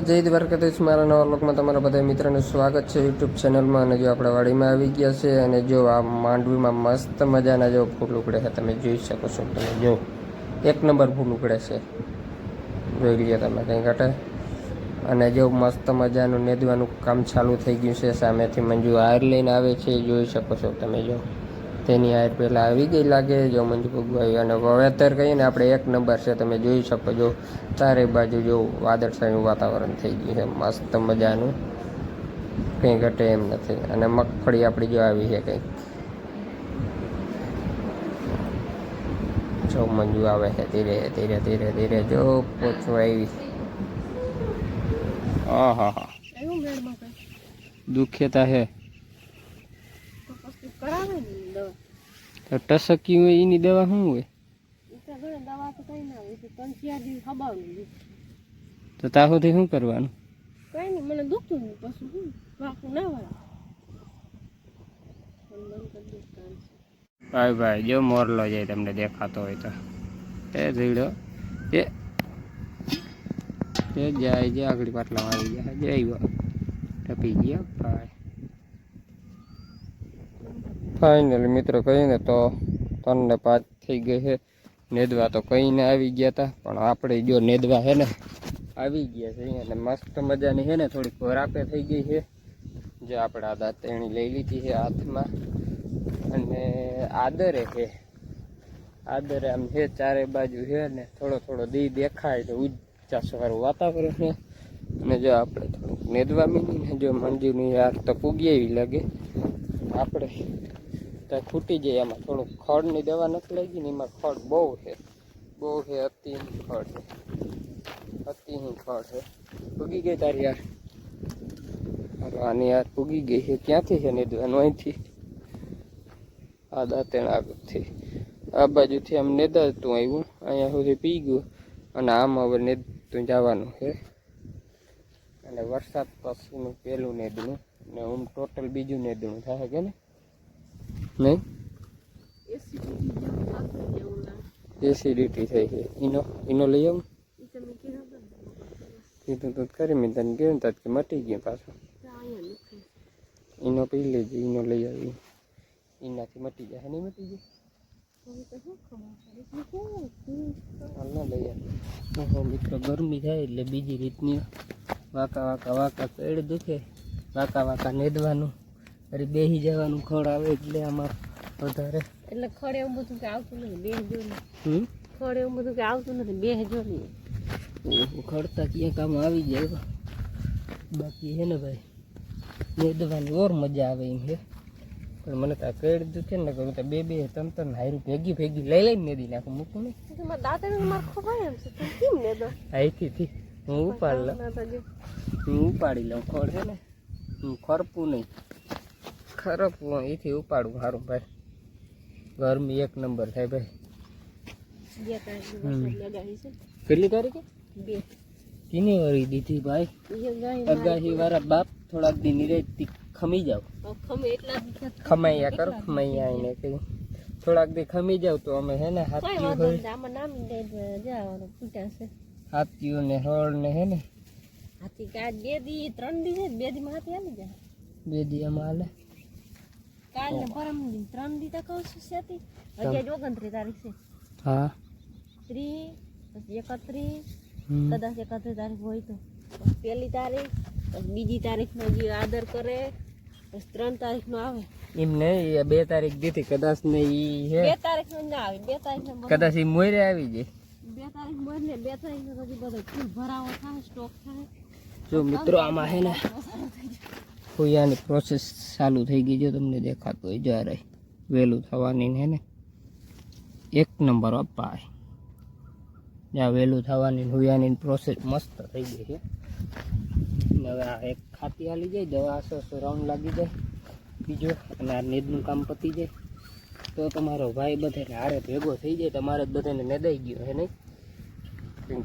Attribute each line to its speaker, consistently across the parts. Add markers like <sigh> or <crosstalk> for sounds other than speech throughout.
Speaker 1: દ્વારકાધીશ મારા નવા લોકમાં તમારા બધા મિત્રોનું સ્વાગત છે યુટ્યુબ ચેનલમાં. અને જો આપણે વાડીમાં આવી ગયા છે અને જો આ માંડવીમાં મસ્ત મજાના જો ફૂલ ઉકળે છે, તમે જોઈ શકો છો તમે જો. એક નંબર ફૂલ ઉકળે છે. જોઈ લઈએ તમે કંઈ ઘટે. અને જો મસ્ત મજાનું નેદવાનું કામ ચાલુ થઈ ગયું છે, સામેથી મંજુ આયર લઈને આવે છે, જોઈ શકો છો તમે જો. તેની આયર પહેલાં આવી ગઈ લાગે જો મંજુ ભગવાઈ અને વાવેતર કહીએ ને આપણે એક નંબર છે તમે જોઈ શકો જો ચારે બાજુ જો વાદળછાયું વાતાવરણ થઈ ગયું છે મસ્ત મજાનું. કંઈ ઘટે એમ નથી. અને મગફળી આપણી જો આવી છે કંઈક. જો મંજુ આવે છે ધીરે ધીરે ધીરે ધીરે જો પોચવા આવી. હા હા. દુખ્યતા હે
Speaker 2: કરાવે ને.
Speaker 1: તો ટસકી હોય એની દવા શું હોય?
Speaker 2: દવા તો કઈ ના હોય ત્રણ ચાર દિવસ ખબાવલું
Speaker 1: તો તા સુધી શું કરવાનું?
Speaker 2: કઈ નહીં મને દુખતું નહીં પછી શું ના વળે.
Speaker 1: ભાઈ ભાઈ જો મોરલો જાય તમને દેખાતો હોય તો. એ ધીડો એ જાય જે આગળ પાટલા આવી ગયા જય આવ્યો. ટપી ગયા ભાઈ. ફાઇનલી મિત્રો કહીને તો ત્રણને પાંચ થઈ ગઈ છે. નેદવા તો કહીને આવી ગયા હતા પણ આપણે જો નેદવા છે ને, આવી ગયા છે અને મસ્ત મજાની છે ને, થોડીક વરાપે થઈ ગઈ છે. જે આપણે આ દાતેણી લઈ લીધી છે હાથમાં. અને આદરે છે. આદરે આમ છે, ચારે બાજુ છે ને, થોડો થોડો દી દેખાય તો ઉચ્ચાસ વાળું વાતાવરણ છે. અને જો આપણે થોડુંક નેદવા મીની ને જો મંજુની યાર તો પૂગી એવી લાગે. આપણે તો ખૂટી જાય એમાં. થોડુંક ખડની દવા નથી લાગી ને એમાં ખડ બહુ છે. બહુ છે અતિ ખડ છે. અતિ ખડ છે. પૂગી ગઈ તારી યાર. આની યાર પૂગી ગઈ છે. ક્યાંથી છે નેદવાનું અહીંથી. આ દાંતેણ આગળથી. આ બાજુથી આમ નેદાતું આવ્યું અહીંયા સુધી પી ગયું. અને આમ હવે નેદતું જવાનું છે. અને વરસાદ પછીનું પહેલું નેદનું ને હું ટોટલ બીજું નેદનું. થાય કે ને નહીં
Speaker 2: એસિડિટી
Speaker 1: થઈ છે ઈનો એનો લઈ આવું?
Speaker 2: કીધું તો
Speaker 1: કરી મેં તને ને તાર કે મટી ગયું પાછું. ઈનો પી લેજે ઈનો લઈ આવી. એનાથી મટી જાય નહીં મટી જાય? મિત્રો ગરમી થાય એટલે બીજી રીતની વાકા વાકા વાકા પેડ દુખે. વાકા વાકા નેદવાનું અરે બેસી જવાનું ખડ આવે એટલે આમાં વધારે.
Speaker 2: એટલે ખડ એવું બધું કે આવતું નથી બેહ જો
Speaker 1: હમ?
Speaker 2: ખડ એવું બધું કે આવતું નથી બેહ જો નહીં
Speaker 1: ખડતા ક્યાં કામ આવી જાય બાકી હે ને ભાઈ નેદવાની ઓર મજા આવે એમ હે. પણ મને તો કહી દીધું છે ને કહ્યું બે બે ત્રણ ત્રણ હાયરું ભેગી ભેગી લઈ લઈને મેદી નાખું મૂકું ને
Speaker 2: તમારા દાંતણ મારે ખવાય એમ છે કેમ ને દો
Speaker 1: અહીંથી થી હું ઉપાડી લઉં. હું ઉપાડી લઉં ખોડ છે ને હું ખરપું નહીં. ખરપું અહીંથી ઉપાડું સારું ભાઈ. ગરમી એક નંબર થાય ભાઈ. કેટલી તારીખે?
Speaker 2: બે.
Speaker 1: કિની વરી દીધી ભાઈ? અગાહી વાળા બાપ થોડાક દી નિરેજથી ખમી જાવ.
Speaker 2: ખમે એટલા
Speaker 1: ખમાઈયા કરો ખમાઈયા આવીને કઈ થોડાક દી ખમી જાવ તો અમે હે ને હાથીઓ હાથીઓ ને હળ ને હે ને.
Speaker 2: હાથી કાઢ બે દી ત્રણ દી છે બે દી માં હાથી આવી જાય
Speaker 1: બે દી આમાં હાલે.
Speaker 2: કાલ ને પરમ દી ત્રણ દી તો કહું છું સેતી અગિયાર ઓગણત્રીસ તારીખ છે
Speaker 1: હા
Speaker 2: ત્રીસ પછી એકત્રીસ. કદાચ એકત્રીસ તારીખ હોય તો પછી પહેલી તારીખ પછી બીજી તારીખનો જે આદર કરે પછી ત્રણ તારીખનો આવે
Speaker 1: એમ નહીં બે તારીખ દીધી કદાચ ને ઈ હે
Speaker 2: બે તારીખનો ના આવે બે તારીખ
Speaker 1: કદાચ ઈ મોરે આવી જાય
Speaker 2: બે તારીખ બદલે બે તારીખ પછી બધો ફૂલ ભરાવો થાય સ્ટોક થાય
Speaker 1: જો મિત્રો આમાં હે ને ખોયાની પ્રોસેસ ચાલુ થઈ ગઈ જો તમને દેખાતું હોય જ્યારે વહેલું થવાની ને હે ને એક નંબર અપાય. જ્યાં વહેલું થવાની હુયાની પ્રોસેસ મસ્ત થઈ ગઈ છે. હવે આ એક ખાતી હાલી જાય, દવા આસો રાઉન્ડ લાગી જાય. બીજો, અને આ નેદનું કામ પતી જાય. તો તમારો ભાઈ બધાને હારે ભેગો થઈ જાય, તમારે જ બધાને નેદાઈ ગયો, હે નહીં?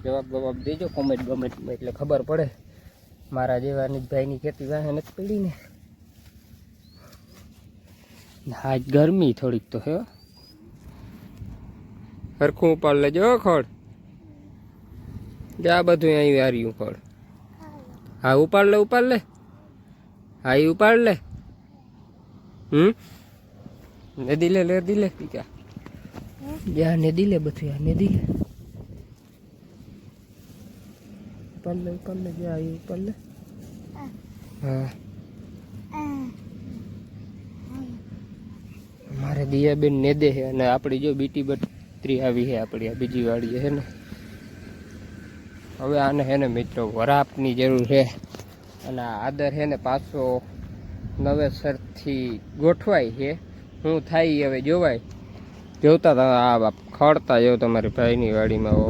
Speaker 1: જવાબ જવાબ દેજો કોમેન્ટ ગમેન્ટમાં એટલે ખબર પડે. મારા જેવા ભાઈની ખેતી વાહે નથી પડી ને આજ ગરમી થોડીક તો હે હો. હરખું ઉપાડ લેજો ખોડ જા બધું અહીં હાર્યું ખોડ હા ઉપાડ લે ઉપાડ લે. હા એ ઉપાડ લે. હમ? નદી લે નદી લે પીકા. જા નદી લે બધું આ નદી લે. ઉપાડ લે ઉપર લે જે આવી ઉપર લે હા મારે દિયાબેન નેદે છે અને આપણી જો બીટી બત્રી આવી છે આપણી આ બીજી વાળી છે ને હવે આને છે ને મિત્રો વરાપની જરૂર છે અને આ આદર છે ને પાછો નવેસરથી ગોઠવાય છે। હું થાય હવે જોવાય। જોતા આ ખડતા જો તમારી ભાઈની વાડીમાં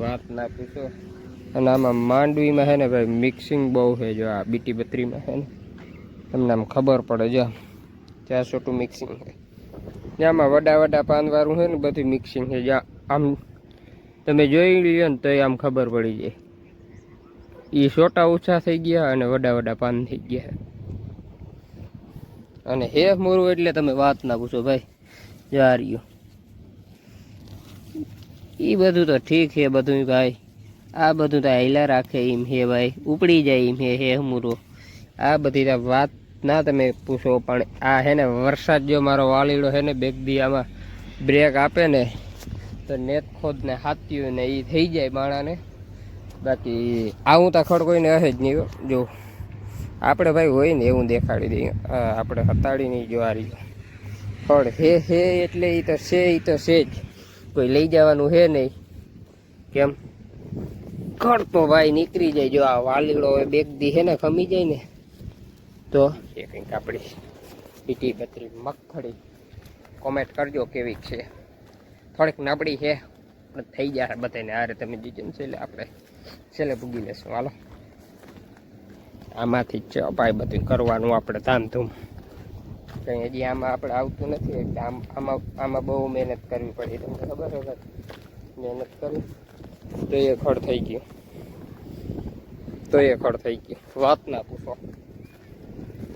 Speaker 1: વાત ના પૂછો. અને આમાં માંડવીમાં છે ને ભાઈ મિક્સિંગ બહુ છે જો આ બીટી બત્રીમાં છે ને. તમને આમ ખબર પડે જો ચાર છોટું મિક્સિંગ છે. જ્યાંમાં વડા વડા પાનવાળું છે ને બધી મિક્સિંગ છે. જ્યાં આમ તમે જોઈ લ્યો ને તો આમ ખબર પડી જાય. એ છોટા ઓછા થઈ ગયા અને વડા વડા પાન થઈ ગયા. અને હે મોરું એટલે તમે વાત ના પૂછો ભાઈ. જા રહ્યું. એ બધું તો ઠીક છે બધું ભાઈ. આ બધું તો હાઈલા રાખે એમ હે ભાઈ. ઉપડી જાય એમ હે હે મુરો આ બધી તો વાત ના તમે પૂછો, પણ આ હે ને વરસાદ જો મારો વાલીડો હે ને બેગ દી આમાં બ્રેક આપે ને, તો નેત ખોદ ને ને એ થઈ જાય માણાને બાકી આવું તો ખડ કોઈને હે જ નહીં. જો, આપણે ભાઈ હોય ને એવું દેખાડી દઈએ. આપણે હતાડી નહીં જો રીતે ખડ હે હે એટલે એ તો છે એ તો છે જ. કોઈ લઈ જવાનું હે નહીં. કેમ? ખડ તો ભાઈ નીકળી જાય. જો આ વાલીડો હવે બેગ દી હે ને ખમી જાય ને, તો એ કંઈક આપણી પીટી બત્રી મગફળી. કોમેન્ટ કરજો કેવી છે. થોડીક નબળી છે પણ થઈ જાય બધાને આરે તમે જીજો ને છેલ્લે આપણે છેલ્લે ભૂગી લેશું. હાલો. આમાંથી જ અપાય બધું કરવાનું આપણે ધામધૂમ. કંઈ હજી આમાં આપણે આવતું નથી, એટલે આમ આમાં આમાં બહુ મહેનત કરવી પડી. તમને ખબર છે મહેનત કરી તો એ ખડ થઈ ગયું. તો એ ખડ થઈ ગયું. વાત ના પૂછો.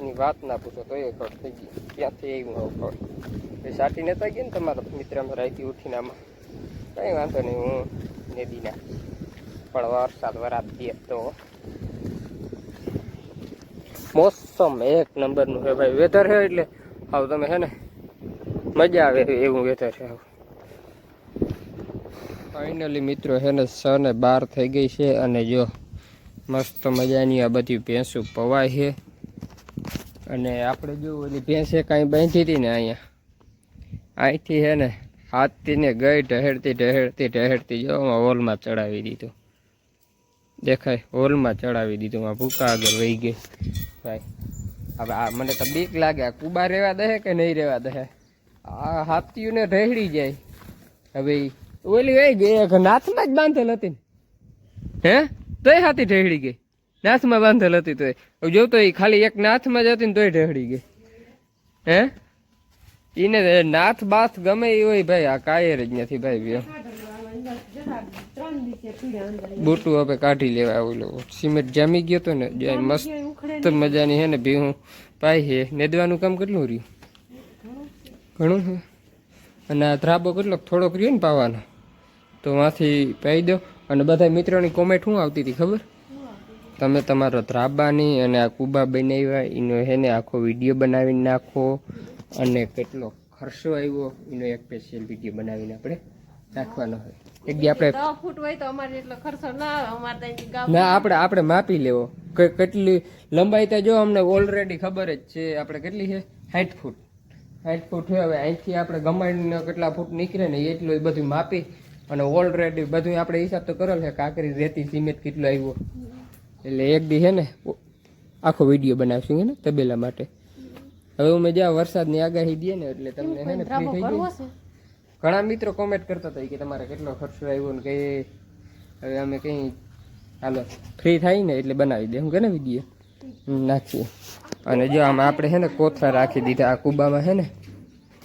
Speaker 1: એની વાત ના પૂછો તો એ ખડ થઈ ગયું. ક્યાંથી એવું આવું ખડ? એ સાટી નતા ગયા ને તમારા મિત્ર રાઈથી ઉઠીને આમાં? કંઈ વાંધો નહીં, હું નદીના પણ વરસાદ વરાપ દે તો. મોસમ એક નંબરનું છે ભાઈ. વેધર છે એટલે? હાવ તમે છે ને? મજા આવે એવું વેધર છે હાવ ફાઇનલી મિત્રો છે ને સ ને બાર થઈ ગઈ છે અને જો મસ્ત મજાની આ બધી ભેંસું પવાય છે. અને આપણે જો ઓલી ભેંસે કાંઈ બાંધી હતી ને અહીંયા, અહીંથી છે ને હાથથી ને ગઈ ઢહેડતી ઢહેડતી ઢહેડતી જો હોલમાં ચડાવી દીધું. દેખાય, હોલમાં ચડાવી દીધું આ ભૂકા આગળ વહી ગઈ. ભાઈ, હવે આ મને તો બીક લાગે, આ કુબા રહેવા દે કે નહીં રહેવા દે? આ હાથીઓને ઢહેડી જાય. હવે ઓલી ગઈ નાથમાં જ બાંધેલ હતી હે? તોય હાથી ઢહેડી ગઈ. નાથમાં બાંધેલ હતી તોય. જો તો એ ખાલી એક નાથમાં જ હતી ને તોય ઢહેડી ગઈ. હે? ઈને નાથ બાથ ગમે એ હોય ભાઈ આ કાયર જ નથી ભાઈ બોટું બુટું હવે કાઢી લેવા ઓલો સિમેન્ટ જામી ગયો તો ને મસ્ત મજાની હે ને ભીહું પાઈ છે નેદવાનું કામ કેટલું રહ્યું? ઘણું છે અને આ ધ્રાબો કેટલોક થોડોક રહ્યો ને પાવાનો. તો માંથી પાઈ દો. અને બધા મિત્રોની કોમેન્ટ શું આવતી હતી ખબર? તમે તમારો ધ્રાબાની અને આ કુબા બનાવ્યા એનો હે ને આખો વીડિયો બનાવીને નાખો. અને કેટલો ખર્ચો આવ્યો એનો એક સ્પેશિયલ વીડિયો બનાવીને આપણે નાખવાનો હોય. એક દી આપણે
Speaker 2: ફૂટ હોય તો અમારે એટલો ખર્ચો ના આવે અમારે
Speaker 1: આપણે આપણે માપી લેવો. કેટલી લંબાઈ તો જો અમને ઓલરેડી ખબર જ છે આપણે કેટલી છે? સાઠ ફૂટ. સાઠ ફૂટ હવે અહીંથી આપણે ગમાડીને કેટલા ફૂટ નીકળે ને એટલું એ બધું માપી અને ઓલરેડી બધું આપણે હિસાબ તો કરેલ છે કાંકરી રેતી સિમેન્ટ કેટલો આવ્યો એટલે એક દી છે ને આખો વીડિયો બનાવશું ને તબેલા માટે. હવે અમે જ્યાં વરસાદની આગાહી દઈએ ને એટલે તમને છે ને ફ્રી થઈ જાય. ઘણા મિત્રો કોમેન્ટ કરતા હતા કે તમારે કેટલો ખર્ચો આવ્યો ને કે હવે અમે કંઈ હાલો ફ્રી થાય ને એટલે બનાવી દે. હું કે ને વીડિયો નાખીએ. અને જો આમાં આપણે છે ને કોથરા રાખી દીધા આ કુબામાં છે ને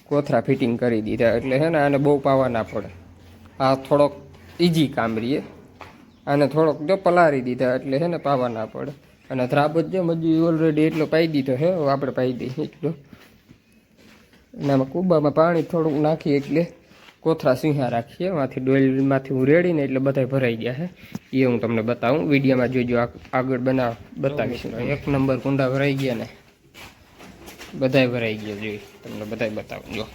Speaker 1: કોથરા ફિટિંગ કરી દીધા. એટલે છે ને આને બહુ પાવા ના પડે. આ થોડોક ઇઝી કામ રહીએ આને થોડોક જો પલારી દીધા એટલે છે ને પાવા ના પડે. અને ધ્રાબત જો મજૂરી ઓલરેડી એટલો પાઈ દીધો હે આપણે પાઈ દઈએ એટલો. અને આમાં કુબામાં પાણી થોડુંક નાખીએ એટલે કોથરા સિંહા રાખીએ. માંથી ડોલમાંથી હું રેડીને એટલે બધા ભરાઈ ગયા છે એ હું તમને બતાવું. વિડીયોમાં જોજો આગળ બનાવ બતાવીશ. એક નંબર કુંડા ભરાઈ ગયા ને. બધાય ભરાઈ ગયા જોઈ. તમને બધાય બતાવું. જો.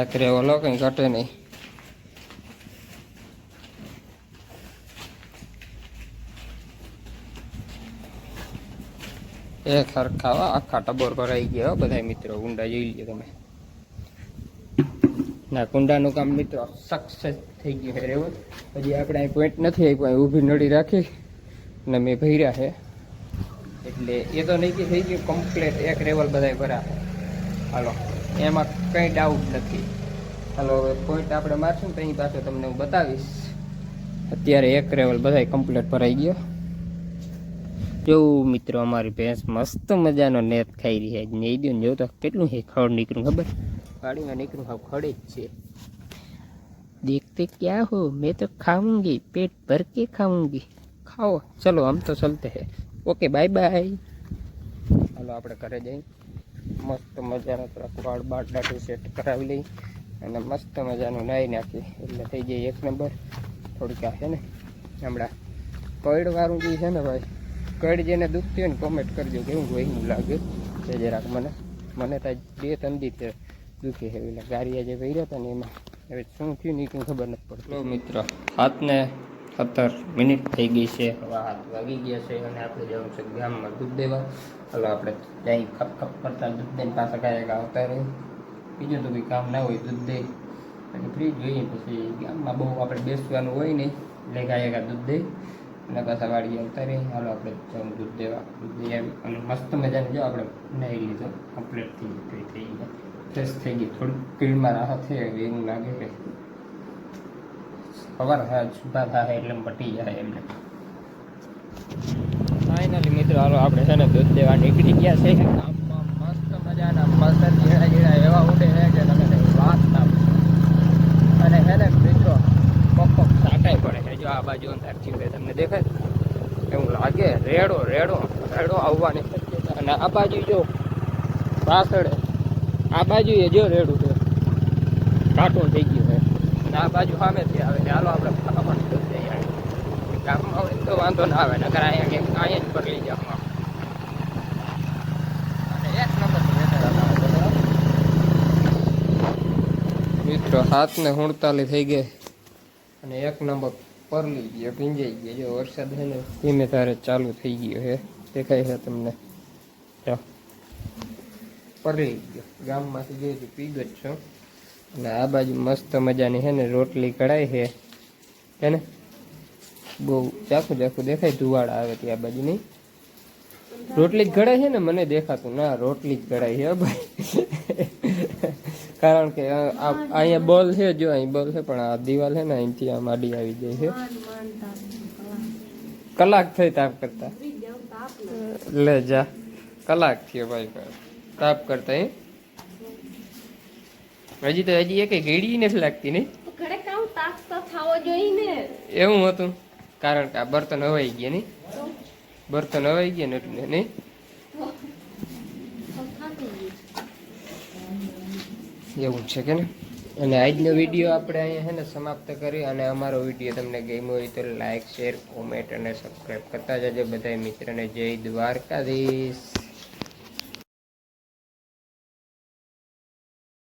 Speaker 1: એક રે ઓલો કંઈ ઘટે નહીં. એક સરખા આખા ટબોર ભરાઈ ગયા બધા મિત્રો, ઊંડા જોઈ લ્યો તમે. ના, કુંડાનું કામ મિત્રો સક્સેસ થઈ ગયું છે રેવલ હજી આપણે અહીં પોઈન્ટ નથી આપ્યો, અહીં ઊભી નડી રાખી અને મેં ભર્યા છે. એટલે એ તો નહીં કે થઈ ગયું કમ્પ્લેટ એક રેવલ બધાય ભરા હાલો. એમાં કંઈ ડાઉટ નથી. હાલો હવે પોઈન્ટ આપણે મારશું ને તેની પાછો તમને હું બતાવીશ. અત્યારે એક રેવલ બધાય કમ્પ્લીટ ભરાઈ ગયો. જોવું મિત્રો, અમારી ભેંસ મસ્ત મજાનો નેત ખાઈ રહી છે. નહીં દઉં જો તો કેટલું છે? ખડ નીકળ્યું, ખબર? ગાડીમાં નીકળ્યું, હાવ ખડે જ છે. દેખતે ક્યાં હો? મેં તો ખાઉંગી, પેટ ભર કે ખાઉંગી. ખાઓ. ચલો, આમ તો ચલતે હે. ઓકે બાય બાય ચાલો આપણે ઘરે જઈએ મસ્ત મજાનો થોડાક વાળ બાળ દાઢું સેટ કરાવી લઈ અને મસ્ત મજાનું નાહી નાખી. એટલે થઈ જાય એક નંબર. થોડીક આ છે ને, હમણાં કડવાળું જે છે ને ભાઈ, કડ જેને દુખતી હોય ને કોમેન્ટ કરજો, કેવું હોય એવું લાગે. છે જરાક મને મને તો બે ત્રણ દી દુખે છે. એટલે ગારિયા જે ભર્યા હતા ને એમાં, હવે શું થયું નહીં કંઈ ખબર નથી પડતી. મિત્રો, હાથને સત્તર મિનિટ થઈ ગઈ છે. હવે હાથ વાગી ગયા છે અને આપણે જવાનું છે ગામમાં દૂધ દેવા ચાલો આપણે ત્યાં ખપ ખપ કરતા દૂધ દઈને પાછા કાંઈ આવતા રહે. બીજું તો કોઈ કામ ના હોય દૂધ દે અને ફ્રી જોઈએ પછી ગામમાં બહુ આપણે બેસવાનું હોય નહીં એટલે ગાયકા દૂધ દે અને પાછા વાળી આવતા રહે. હાલો આપણે જવાનું દૂધ દેવા દૂધ દઈ આવી અને મસ્ત મજાની જો આપણે નાહી લીધો. કમ્પ્લીટ થઈ ગઈ થઈ ગઈ ફ્રેશ થઈ ગઈ થોડુંક પીળમાં રાહત થઈ એવું લાગે કે ખબર હા થાય એટલે પટી જાય એમને ફાઇનલી મિત્રો હાલો આપણે છે ને દૂધ દેવા નીકળી ગયા છે ગામમાં મસ્ત મજાના મસ્ત ઝીણા ઝીણા એવા ઉડે છે કે તમે વાત ના અને છે ને મિત્રો સાટાઈ પડે છે. જો આ બાજુ અંધાર થયું તમને દેખાય? એવું લાગે રેડો રેડો રેડો આવવાની અને આ બાજુ જો પાછળ આ બાજુ એ જો રેડું છે. કાટું થઈ ગયું. આ બાજુ સામેથી આવે ચાલો આપણે ફટાફટ ગામમાં આવે તો વાંધો ના આવે, નકર અહીંયા કે અહીંયા જ પકડી અને મિત્રો હાથ ને હુડતાલી થઈ ગઈ. અને એક નંબર પરલી ગયો, ભીંજાઈ ગયો. જો વરસાદ છે ને, ધીમે તારે ચાલુ થઈ ગયો હે દેખાય છે તમને? પરલી ગયો. ગામમાંથી જે પીગજ છો. અને આ બાજુ મસ્ત મજાની છે ને રોટલી કઢાઈ છે. હે ને? બહુ ચાખું ચાખું દેખાય ધુવાડા આવે ત્યાં બાજુ નહીં રોટલી જ ઘડાય છે ને મને દેખાતું ના રોટલી જ ઘડાય છે ભાઈ. <laughs> કારણ કે અહીંયા બોલ છે જો અહીં બોલ છે પણ આ દિવાલ છે ને અહીંથી આ માડી આવી જાય છે. કલાક થઈ તાપ કરતા. લે જા. કલાક થયો ભાઈ તાપ કરતા હે હજી તો હજી એક ગેડી નથી લાગતી નહીં
Speaker 2: ઘરે કામ તાપ તો થવો જોઈએ ને.
Speaker 1: એવું હતું? કારણ કે આ બર્તન હવાઈ ગયા નહીં બર્તન હવાઈ ગયા ને એટલે નહીં એવું છે કે ને? અને આજનો વીડિયો આપણે અહીંયા છે ને સમાપ્ત કરી અને અમારો વીડિયો તમને ગમ્યો હોય તો લાઈક શેર કોમેન્ટ અને સબસ્ક્રાઈબ કરતા જજો. બધા મિત્રને જય દ્વારકાધીશ.